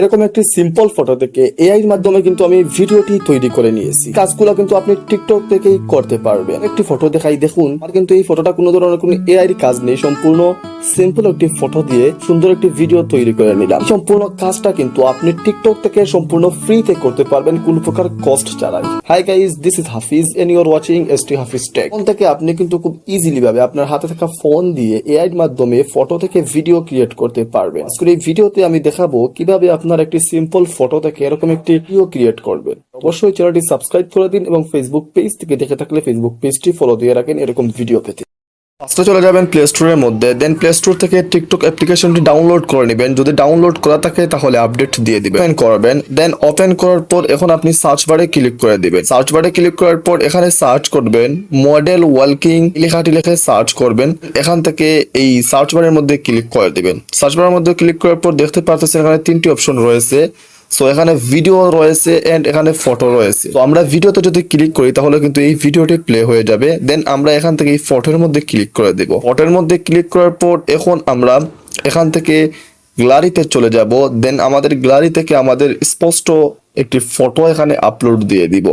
এরকম একটি simple photo থেকে এআই এর মাধ্যমে কিন্তু আমি ভিডিওটি তৈরি করে নিয়েছি। কাজগুলো কিন্তু আপনি টিকটক থেকেই করতে পারবেন। একটি ফটো দেখাই দেখুন। আর কিন্তু এই ফটোটা কোনো ধরনের কোনো এআই এর কাজ নেই। সম্পূর্ণ সিম্পল একটি ফটো দিয়ে সুন্দর একটি ভিডিও তৈরি করে নিলাম। সম্পূর্ণ কাজটা কিন্তু আপনি টিকটক থেকে সম্পূর্ণ ফ্রিতে করতে পারবেন কোনো প্রকার কস্ট ছাড়াই। Hi guys this is Hafiz and you're watching S T Hafiz tech phone থেকে আপনি কিন্তু খুব ইজিলি ভাবে আপনার হাতে থাকা ফোন দিয়ে এআই এর মাধ্যমে ফটো থেকে ভিডিও ক্রিয়েট করতে পারবেন। আজকের এই ভিডিওতে আমি দেখাবো কীভাবে আপনার একটি সিম্পল ফটো থেকে এরকম একটি ভিডিও ক্রিয়েট করবেন। অবশ্যই চ্যানেলটি সাবস্ক্রাইব করে দিন এবং ফেসবুক পেজ থেকে দেখে থাকলে ফেসবুক পেজটি ফলো দিয়ে রাখেন এরকম ভিডিও পেতে। ফার্স্টে চলে যাবেন প্লে স্টোরের মধ্যে দেন প্লে স্টোর থেকে টিকটক অ্যাপ্লিকেশনটি ডাউনলোড করে নেবেন। যদি ডাউনলোড করা থাকে, তাহলে আপডেট দিয়ে দিবেন। ওপেন করবেন দেন ওপেন করার পর এখন আপনি সার্চ বারে ক্লিক করে দিবেন। সার্চ বারে ক্লিক করার পর এখানে সার্চ করবেন মডেল ওয়ালকিং লেখাটি লিখে সার্চ করবেন। এখান থেকে এই সার্চ বারের মধ্যে ক্লিক করে দিবেন। সার্চ বারের মধ্যে ক্লিক করার পর দেখতে পাচ্ছেন এখানে তিনটি অপশন রয়েছে। সো এখানে ভিডিও রয়েছে এন্ড এখানে ফটো রয়েছে। তো আমরা ভিডিওতে যদি ক্লিক করি, তাহলে কিন্তু এই ভিডিওটি প্লে হয়ে যাবে। দেন আমরা এখান থেকে এই ফটোর মধ্যে ক্লিক করে দেব। ফটোর মধ্যে ক্লিক করার পর এখন আমরা এখান থেকে গ্যালারিতে চলে যাব। দেন আমাদের গ্যালারি থেকে আমাদের স্পষ্ট একটি ফটো এখানে আপলোড দিয়ে দিব।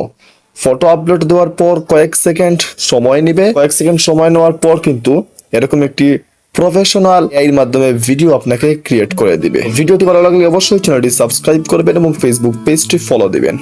ফটো আপলোড দেওয়ার পর কয়েক সেকেন্ড সময় নেবে। কয়েক সেকেন্ড সময় নেওয়ার পর কিন্তু এরকম একটি প্রফেশনাল এর মাধ্যমে ভিডিও আপনাকে ক্রিয়েট করে দিবে। ভিডিওটি ভালো লাগলে অবশ্যই চ্যানেলটি সাবস্ক্রাইব করবেন এবং ফেসবুক পেজটি ফলো দিবেন।